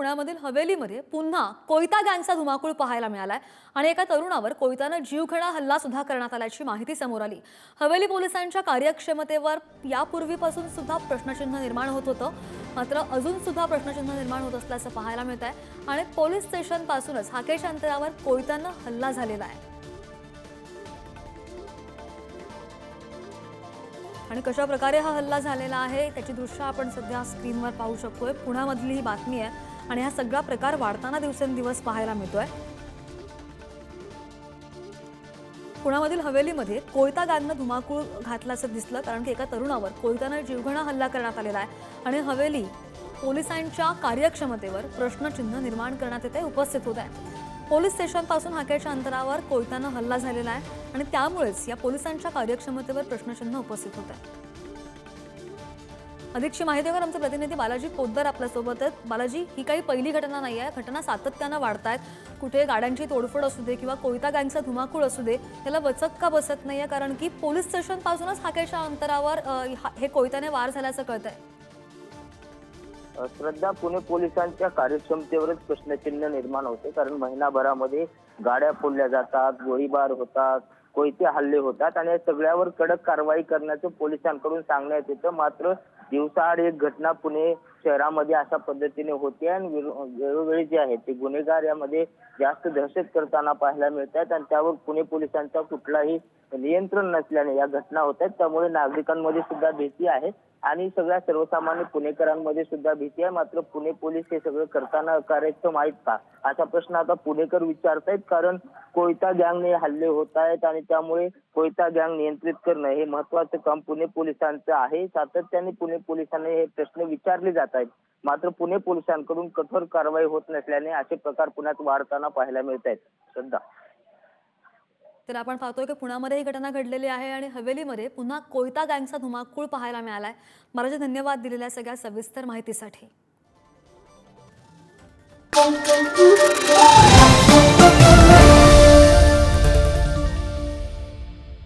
पुण्यामधील हवेलीमध्ये पुन्हा कोयता गँगचा धुमाकूळ पाहायला मिळालाय आणि एका तरुणावर कोयतानं जीवघेणा हल्ला सुद्धा करण्यात आल्याची माहिती समोर आली. हवेली पोलिसांच्या कार्यक्षमतेवर यापूर्वीपासून सुद्धा प्रश्नचिन्ह निर्माण होत होतं. मात्र अजून सुद्धा प्रश्नचिन्ह निर्माण होत असल्याचं पाहायला मिळत आहे आणि पोलीस स्टेशनपासूनच हाकेच्या अंतरावर कोयतानं हल्ला झालेला आहे. आणि कशा प्रकारे हा हल्ला झालेला आहे त्याची दृश्य आपण सध्या स्क्रीनवर पाहू शकतोय. पुण्यामधली ही बातमी आहे आणि हा सगळा प्रकार वाढताना दिवसेंदिवस पाहायला मिळतोय. पुण्यामधील हवेलीमध्ये कोयता गँगनं धुमाकूळ घातल्याचं दिसलं कारण की एका तरुणावर कोयतानं जीवघणा हल्ला करण्यात आलेला आहे आणि हवेली पोलिसांच्या कार्यक्षमतेवर प्रश्नचिन्ह निर्माण करण्यात येते उपस्थित होत आहे. पोलीस स्टेशनपासून हाकेच्या अंतरावर कोयत्यानं हल्ला झालेला आहे आणि त्यामुळेच या पोलिसांच्या कार्यक्षमतेवर प्रश्नचिन्ह उपस्थित होत आहे अधिकची माहितीवर आमचे प्रतिनिधी बालाजी पोद्दार आपल्यासोबत आहेत. बालाजी ही काही पहिली घटना नाही आहे. घटना सातत्यानं वाढत आहेत. कुठे गाड्यांची तोडफोड असू दे किंवा कोयता गँगचा धुमाकूळ असू दे त्याला वचक का बसत आहे कारण की पोलीस स्टेशनपासूनच हाकेच्या अंतरावर हा- हे कोयत्याने वार झाल्याचं कळत आहे श्रद्धा पुणे पोलिसांच्या कार्यक्षमतेवरच प्रश्नचिन्ह निर्माण होते. कारण महिनाभरामध्ये गाड्या फोडल्या जातात गोळीबार होतात कोयते हल्ले होतात आणि या सगळ्यावर कडक कारवाई करण्याचं पोलिसांकडून सांगण्यात येतं. मात्र दिवसाआड एक घटना पुणे शहरामध्ये अशा पद्धतीने होते आणि वेळोवेळी जे आहे ते गुन्हेगार यामध्ये जास्त दहशत करताना पाहायला मिळतात आणि त्यावर पुणे पोलिसांचा कुठलाही नियंत्रण नसल्याने या घटना होत आहेत. त्यामुळे नागरिकांमध्ये सुद्धा भीती आहे आणि सगळ्या सर्वसामान्य पुणेकरांमध्ये सुद्धा भीती आहे. मात्र पुणे पोलीस हे सगळं करताना कार्यक्षम आहेत का? असा प्रश्न आता पुणेकर विचारतायत. कारण कोयता गँगने हल्ले होत आहेत आणि त्यामुळे कोयता गँग नियंत्रित करणं हे महत्वाचं काम पुणे पोलिसांचं आहे. सातत्याने पुणे पोलिसांनी हे प्रश्न विचारले जात आहेत. मात्र पुणे पोलिसांकडून कठोर कारवाई होत नसल्याने असे प्रकार पुण्यात वाढताना पाहायला मिळत आहेत श्रद्धा. तर आपण पाहतोय की पुण्यामध्ये ही घटना घडलेली आहे आणि हवेलीमध्ये पुन्हा कोयता गँगचा धुमाकूळ पाहायला मिळालाय. महाराज धन्यवाद दिलेल्या सगळ्या सविस्तर माहितीसाठी.